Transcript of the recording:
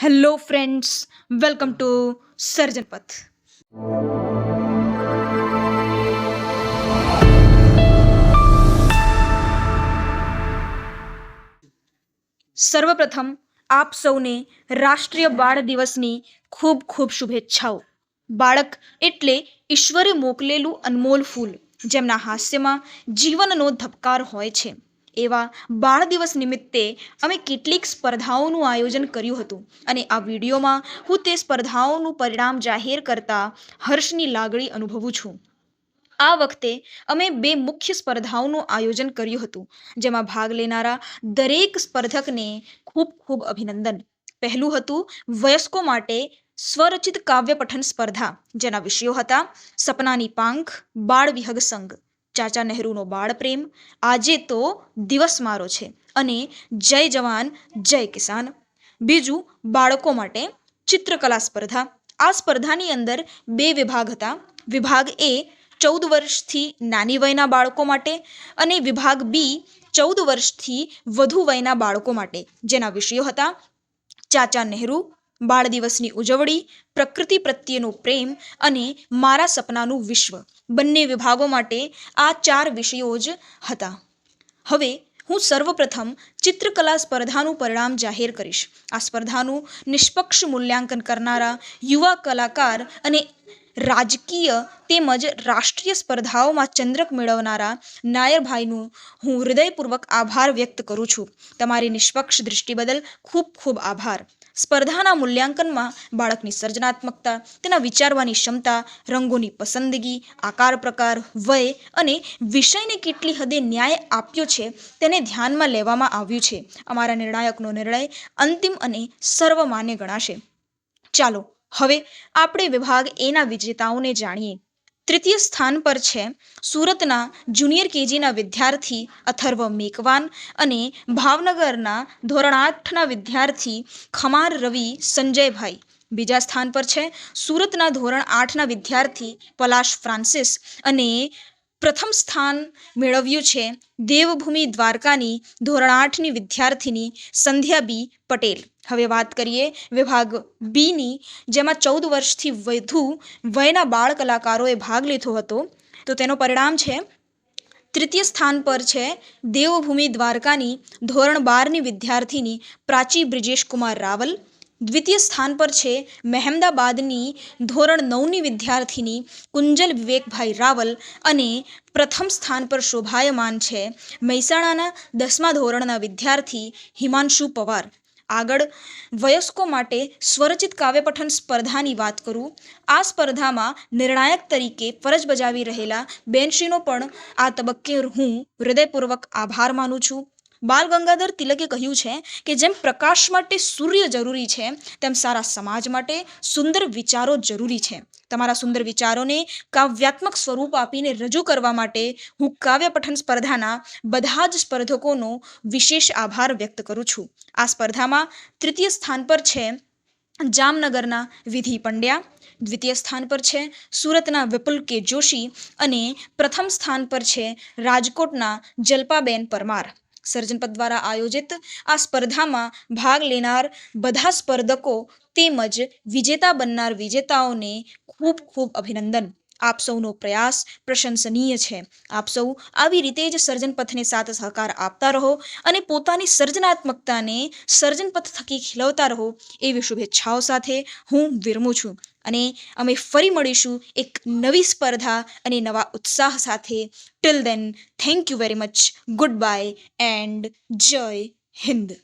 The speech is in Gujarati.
Hello friends welcome to Sarjan Path સર્વપ્રથમ આપ સૌને રાષ્ટ્રીય બાળ દિવસની ખૂબ ખૂબ શુભેચ્છાઓ બાળક એટલે ઈશ્વરે મોકલેલું અનમોલ ફૂલ જેમના હાસ્યમાં જીવનનો ધબકાર હોય છે એવા બાળ દિવસ નિમિત્તે અમે કેટલીક સ્પર્ધાઓનું આયોજન કર્યું હતું. અને આ વિડીયોમાં હું તે સ્પર્ધાઓનું પરિણામ જાહેર કરતા હર્ષની લાગણી અનુભવું છું. આ વખતે અમે બે મુખ્ય સ્પર્ધાઓનું આયોજન કર્યું હતું, જેમાં ભાગ લેનારા દરેક સ્પર્ધકને ખૂબ ખૂબ અભિનંદન. પહેલું હતું વયસ્કો માટે સ્વરચિત કાવ્ય પઠન સ્પર્ધા, જેના વિષયો હતા સપનાની પાંખ, બાળ વિહગ સંઘ. ચાચા નહેરુનો બાળપ્રેમ આજે તો દિવસ મારો છે અને જય જવાન, જય કિસાન. બીજું, બાળકો માટે ચિત્રકલા સ્પર્ધા. આ સ્પર્ધાની અંદર બે વિભાગ હતા. વિભાગ એ ચૌદ વર્ષથી નાની વયના બાળકો માટે અને વિભાગ બી ચૌદ વર્ષથી વધુ વયના બાળકો માટે. જેના વિષયો હતા. ચાચા નહેરુ બાળ દિવસની ઉજવણી, પ્રકૃતિ પ્રત્યેનો પ્રેમ અને મારા સપનાનું વિશ્વ. બંને વિભાગો માટે આ ચાર વિષયો જ હતા. હવે હું સર્વપ્રથમ ચિત્રકલા સ્પર્ધાનું પરિણામ જાહેર કરીશ. આ સ્પર્ધાનું નિષ્પક્ષ મૂલ્યાંકન કરનારા યુવા કલાકાર અને રાજકીય તેમજ રાષ્ટ્રીય સ્પર્ધાઓમાં ચંદ્રક મેળવનારા નાયરભાઈનું હું હૃદયપૂર્વક આભાર વ્યક્ત કરું છું. તમારી નિષ્પક્ષ દૃષ્ટિ બદલ ખૂબ ખૂબ આભાર. સ્પર્ધાના મૂલ્યાંકનમાં બાળકની સર્જનાત્મકતા, તેના વિચારવાની ક્ષમતા, રંગોની પસંદગી, આકાર પ્રકાર, વય અને વિષયને કેટલી હદે ન્યાય આપ્યો છે તેને ધ્યાનમાં લેવામાં આવ્યું છે. અમારા નિર્ણાયકનો નિર્ણય અંતિમ અને સર્વમાન્ય ગણાશે. ચાલો હવે આપણે વિભાગ એના વિજેતાઓને જાણીએ. તૃતીય સ્થાન પર છે સુરતના જુનિયર કેજીના વિદ્યાર્થી અથર્વ મેકવાન અને ભાવનગરના ધોરણ આઠના વિદ્યાર્થી ખમાર રવિ સંજયભાઈ. બીજા સ્થાન પર છે સુરતના ધોરણ આઠના વિદ્યાર્થી પલાશ ફ્રાન્સિસ અને પ્રથમ સ્થાન મેળવ્યું છે દેવભૂમિ દ્વારકાની ધોરણ આઠની વિદ્યાર્થીની સંધ્યા બી પટેલ. હવે વાત કરીએ વિભાગ બીની, જેમાં ચૌદ વર્ષથી વધુ વયના બાળ કલાકારોએ ભાગ લીધો હતો. તો તેનો પરિણામ છે, તૃતીય સ્થાન પર છે દેવભૂમિ દ્વારકાની ધોરણ બારની વિદ્યાર્થીની પ્રાચી બ્રિજેશ કુમાર રાવલ. દ્વિતીય સ્થાન પર છે મહેમદાબાદની ધોરણ નવની વિદ્યાર્થીની કુંજલ વિવેકભાઈ રાવલ અને પ્રથમ સ્થાન પર શોભાયમાન છે મહેસાણાના દસમા ધોરણના વિદ્યાર્થી હિમાંશુ પવાર. આગળ, વયસ્કો માટે સ્વરચિત કાવ્યપઠન સ્પર્ધાની વાત કરું. આ સ્પર્ધામાં નિર્ણાયક તરીકે ફરજ બજાવી રહેલા બેનશ્રીનો પણ આ તબક્કે હું હૃદયપૂર્વક આભાર માનું છું. બાલ ગંગાધર તિલકે કહ્યું છે કે જેમ પ્રકાશ માટે સૂર્ય જરૂરી છે, તેમ સારા સમાજ માટે સુંદર વિચારો જરૂરી છે. તમારા સુંદર વિચારોને કાવ્યાત્મક સ્વરૂપ આપીને રજૂ કરવા માટે હું કાવ્ય પઠન સ્પર્ધાના બધા જ સ્પર્ધકોનો વિશેષ આભાર વ્યક્ત કરું છું. આ સ્પર્ધામાં તૃતીય સ્થાન પર છે જામનગરના વિધિ પંડ્યા, દ્વિતીય સ્થાન પર છે સુરતના વિપુલ કે જોશી અને પ્રથમ સ્થાન પર છે રાજકોટના જલ્પાબેન પરમાર. સર્જનપદ દ્વારા આયોજિત આ સ્પર્ધામાં ભાગ લેનાર બધા સ્પર્ધકો તેમજ વિજેતા બનનાર વિજેતાઓને ખૂબ ખૂબ અભિનંદન. આપ સૌનો પ્રયાસ પ્રશંસનીય છે. આપ સૌ આવી રીતે જ સર્જનપથને સાથ સહકાર આપતા રહો અને પોતાની સર્જનાત્મકતાને સર્જનપથ થકી ખીલવતા રહો એવી શુભેચ્છાઓ સાથે હું વિરમું છું. અને અમે ફરી મળીશું એક નવી સ્પર્ધા અને નવા ઉત્સાહ સાથે. Till then thank you very much goodbye and Jai Hind